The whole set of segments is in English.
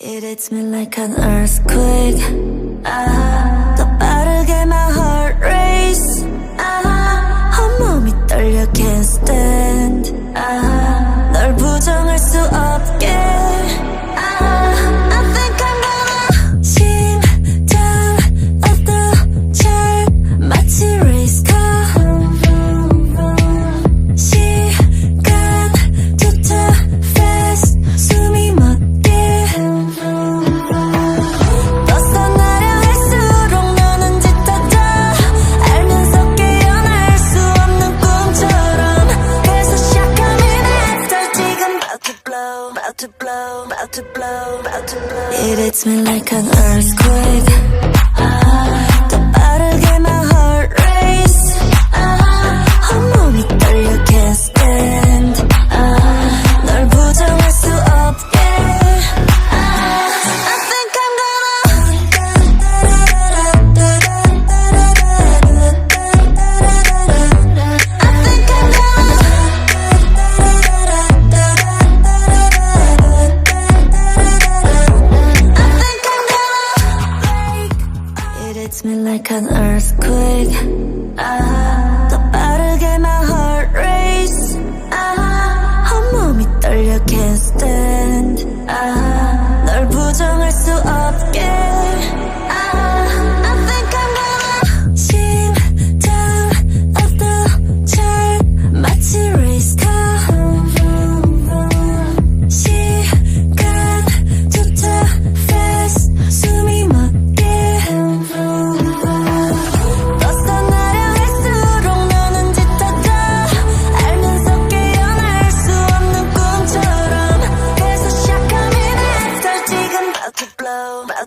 It hits me like an earthquake. Ah. about to blow, about to blow, about to blow. It hits me like an earthquake. hits me like an earthquake. Ah.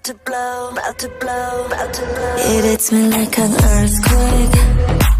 about to blow, about to blow, about to blow. It hits me like an earthquake.